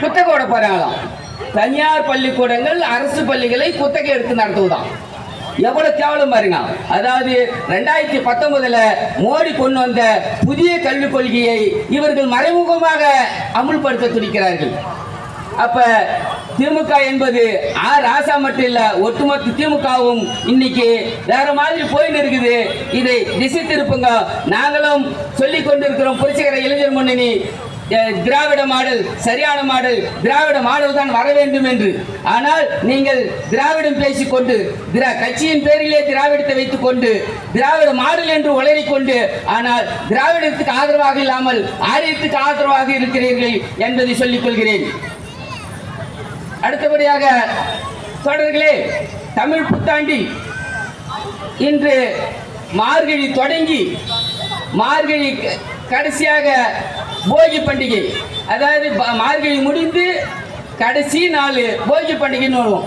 குத்தகை விட போறாங்களாம். தனியார் பள்ளிக்கூடங்கள் அரசு பள்ளிகளை குத்தகை எடுத்து நடத்துவதான் எவ்வளவு கேவலம் பாருங்க. அதாவது ரெண்டாயிரத்தி பத்தொன்பதுல மோடி கொண்டு வந்த புதிய கல்விக் கொள்கையை இவர்கள் மறைமுகமாக அமுல்படுத்த துடிக்கிறார்கள். அப்ப திமுக என்பது ஆ ராசா மட்டும் இல்ல ஒட்டுமொத்த திமுகவும் இன்னைக்கு வேற மாதிரி போயின்னு இருக்குது. இதை திசை திருப்புங்க. நாங்களும் சொல்லிக் கொண்டிருக்கிறோம் புரட்சிகர இளைஞர் முன்னணி. திராவிட மாடல் சரியான மாடல் திராவிட மாடல் தான் வர வேண்டும் என்று. ஆனால் நீங்கள் திராவிடம் பேசிக்கொண்டு திரா கட்சியின் பேரிலே திராவிடத்தை வைத்துக் கொண்டு திராவிட மாடல் என்று உளறிக் கொண்டு ஆனால் திராவிடத்துக்கு ஆதரவாக இல்லாமல் ஆரியத்துக்கு ஆதரவாக இருக்கிறீர்கள் என்பதை சொல்லிக் கொள்கிறேன். அடுத்தபடியாக தொடர்களே தமிழ் புத்தாண்டி இன்று மார்கழி தொடங்கி மார்கழி கடைசியாக போகி பண்டிகை. அதாவது மார்கழி முடிந்து கடைசி நாள் போகி பண்டிகைன்னு வருவோம்.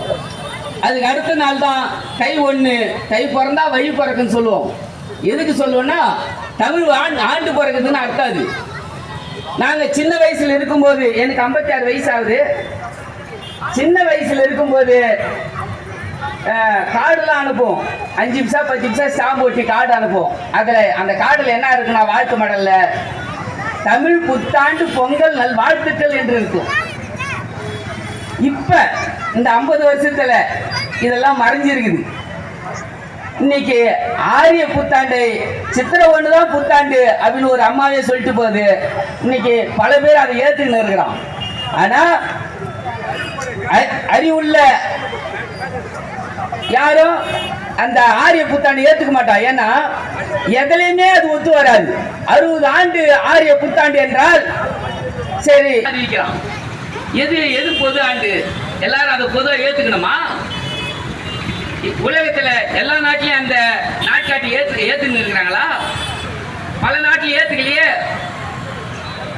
அதுக்கு அடுத்த நாள் தான் தை ஒன்று தை பிறந்தா வழி பிறக்குன்னு சொல்லுவோம். எதுக்கு சொல்லுவோன்னா தமிழ் ஆண்டு ஆண்டு பிறக்குதுன்னு அர்த்தம் அது. நாங்கள் சின்ன வயசில் இருக்கும்போது எனக்கு 56 வயசு ஆகுது. சின்ன வயசில் இருக்கும்போது அஹ், கார்டுலாம் அனுப்புவோம். அஞ்சு நிமிஷம் பத்து நிமிஷம் ஸ்டாம்பு ஒட்டி கார்டு அனுப்புவோம். அதில் அந்த கார்டில் என்ன இருக்குன்னா வாழ்த்து மடலில் தமிழ் புத்தாண்டு பொங்கல் நல் வாழ்த்துக்கள் என்று இருக்கும். இப்ப இந்த ஐம்பது வருஷத்துல இதெல்லாம் மறைஞ்சிருக்குது. இன்னைக்கு ஆரிய புத்தாண்டை சித்திரை ஒன்று தான் புத்தாண்டு அப்படின்னு ஒரு அம்மாவே சொல்லிட்டு போகுது. இன்னைக்கு பல பேர் அதை ஏத்துக்கின்னு இருக்கிறான். ஆனா அறிவுள்ள யாரும் அந்த ஆரிய புத்தாண்டு ஏத்துக்க மாட்டான் ஏன்னா எதுலையுமே அது ஒத்து வராது. அறுபது ஆண்டு ஆரிய புத்தாண்டு என்றால் சரி. அறிவிக்கிறான் எது எது பொது ஆண்டு? எல்லாரும் அதை பொதுவா ஏத்துக்கணுமா? உலகத்துல எல்லா நாட்டிலையும் அந்த நாட்காட்டி ஏத்து ஏத்துன்னு இருக்கிறாங்களா? பல நாட்டில் ஏத்துக்கலையே.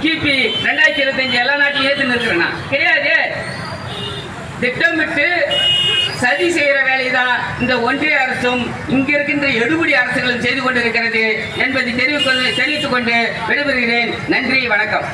கிபி ரெண்டாயிரத்தி இருபத்தஞ்சு எல்லா நாட்டிலும் ஏத்துன்னு இருக்கிறேன்னா கிடையாது. திட்டமிட்டு சதி செய்யறவன் தான் இந்த ஒன்றிய அரசும் இங்க இருக்கின்ற எடுபடி அரசுகளும் செய்து கொண்டிருக்கிறது என்பதை தெரிவித்துக் கொண்டு விடைபெறுகிறேன். நன்றி வணக்கம்.